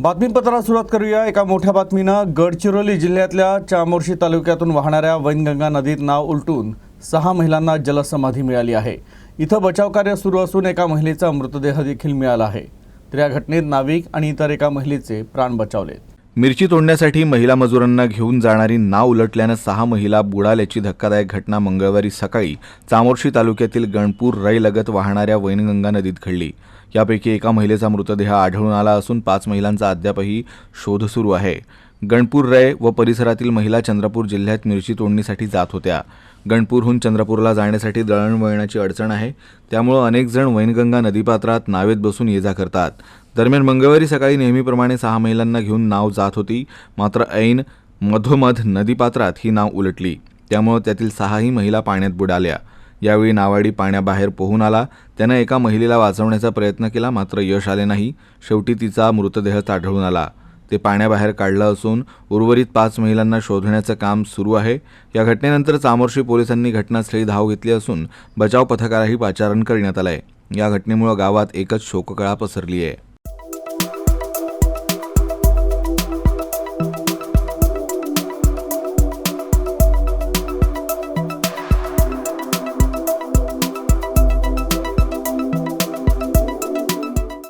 बातमीपत्राला सुरुवात करूया. एका मोठ्या बातमीनं गडचिरोली जिल्ह्यातल्या चामोर्शी तालुक्यातून वाहणाऱ्या वैनगंगा नदीत नाव उलटून सहा महिलांना जलसमाधी मिळाली आहे. इथं बचावकार्य सुरू असून एका महिलेचा मृतदेह देखील मिळाला आहे. तर या घटनेत नाविक आणि इतर एका महिलेचे प्राण बचावलेत. मिरची तोडण्यासाठी महिला मजुरांना घेऊन जाणारी नाव उलटल्यानं सहा महिला बुडाल्याची धक्कादायक घटना मंगळवारी सकाळी चामोर्शी तालुक्यातील गणपूर रईलगत वाहणाऱ्या वैनगंगा नदीत घडली. यापैकी एका महिलेचा मृतदेह आढळून आला असून पाच महिलांचा अद्यापही शोध सुरू आहे. गणपूर रय व परिसरातील महिला चंद्रपूर जिल्ह्यात मिरची तोडणीसाठी जात होत्या. गणपूरहून चंद्रपूरला जाण्यासाठी दळणवळणाची अडचण आहे. त्यामुळं अनेक जण वैनगंगा नदीपात्रात नावेत बसून ये जा करतात. दरम्यान मंगळवारी सकाळी नेहमीप्रमाणे सहा महिलांना घेऊन नाव जात होती. मात्र ऐन मधोमध नदीपात्रात ही नाव उलटली. त्यामुळं त्यातील सहाही महिला पाण्यात बुडाल्या. यावेळी नावाडी पाण्याबाहेर पोहून आला. त्यानं एका महिलेला वाचवण्याचा प्रयत्न केला मात्र यश आले नाही. शेवटी तिचा मृतदेह आढळून आला. ते पाण्याबाहेर काढलं असून उर्वरित पाच महिलांना शोधण्याचं काम सुरू आहे. या घटनेनंतर चामोर्शी पोलिसांनी घटनास्थळी धाव घेतली असून बचाव पथकालाही पाचारण करण्यात आलं आहे या घटनेमुळं गावात एकच शोककळा पसरली आहे